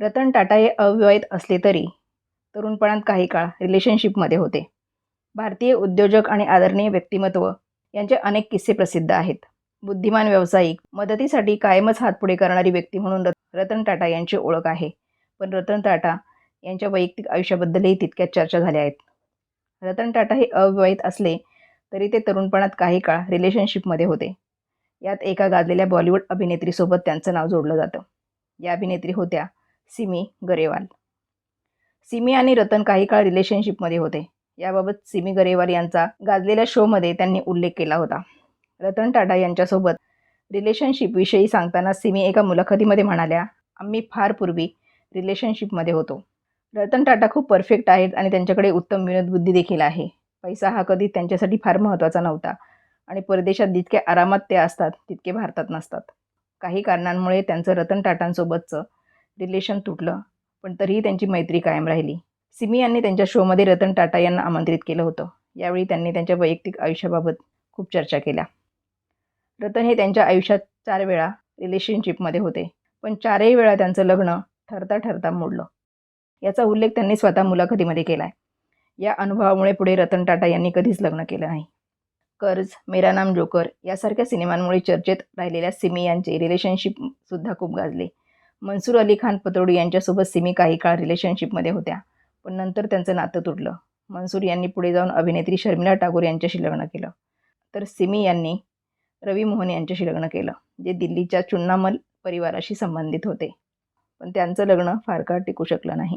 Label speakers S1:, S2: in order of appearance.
S1: रतन टाटा हे अविवाहित असले तरी तरुणपणात काही काळ रिलेशनशिपमध्ये होते. भारतीय उद्योजक आणि आदरणीय व्यक्तिमत्व यांचे अनेक किस्से प्रसिद्ध आहेत. बुद्धिमान व्यावसायिक मदतीसाठी कायमच हातपुढे करणारी व्यक्ती म्हणून रतन टाटा यांची ओळख आहे. पण रतन टाटा यांच्या वैयक्तिक आयुष्याबद्दलही तितक्याच चर्चा झाल्या आहेत. रतन टाटा हे अविवाहित असले तरी ते तरुणपणात काही काळ रिलेशनशिपमध्ये होते. यात एका गाजलेल्या बॉलिवूड अभिनेत्रीसोबत त्यांचं नाव जोडलं जातं. या अभिनेत्री होत्या सिमी गरेवाल. सिमी आणि रतन काही काळ रिलेशनशिपमध्ये होते. याबाबत सिमी गरेवाल यांचा गाजलेल्या शोमध्ये त्यांनी उल्लेख केला होता. रतन टाटा यांच्यासोबत रिलेशनशिपविषयी सांगताना सिमी एका मुलाखतीमध्ये म्हणाल्या आम्ही फार पूर्वी रिलेशनशिपमध्ये होतो. रतन टाटा खूप परफेक्ट आहेत आणि त्यांच्याकडे उत्तम विनोदबुद्धी देखील आहे. पैसा हा कधी त्यांच्यासाठी फार महत्त्वाचा नव्हता आणि परदेशात जितके आरामात ते असतात तितके भारतात नसतात. काही कारणांमुळे त्यांचं रतन टाटांसोबतचं रिलेशन तुटलं पण तरीही त्यांची मैत्री कायम राहिली. सिमी यांनी त्यांच्या शोमध्ये रतन टाटा यांना आमंत्रित केलं होतं. यावेळी त्यांनी त्यांच्या वैयक्तिक आयुष्याबाबत खूप चर्चा केल्या. रतन हे त्यांच्या आयुष्यात चार वेळा रिलेशनशिपमध्ये होते पण चारही वेळा त्यांचं लग्न ठरता ठरता मोडलं. याचा उल्लेख त्यांनी स्वतः मुलाखतीमध्ये केला आहे या अनुभवामुळे पुढे रतन टाटा यांनी कधीच लग्न केलं नाही. कर्ज मेरा नाम जोकर यासारख्या सिनेमांमुळे चर्चेत राहिलेल्या सिमी यांचे रिलेशनशिपसुद्धा खूप गाजले. मनसूर अली खान पतोडी यांच्यासोबत सिमी काही काळ रिलेशनशिपमध्ये होत्या पण नंतर त्यांचं नातं तुटलं. मनसूर यांनी पुढे जाऊन अभिनेत्री शर्मिला टागोर यांच्याशी लग्न केलं. तर सिमी यांनी रवी मोहन यांच्याशी लग्न केलं जे दिल्लीच्या चुन्नामल परिवाराशी संबंधित होते. पण त्यांचं लग्न फार काळ टिकू शकलं नाही.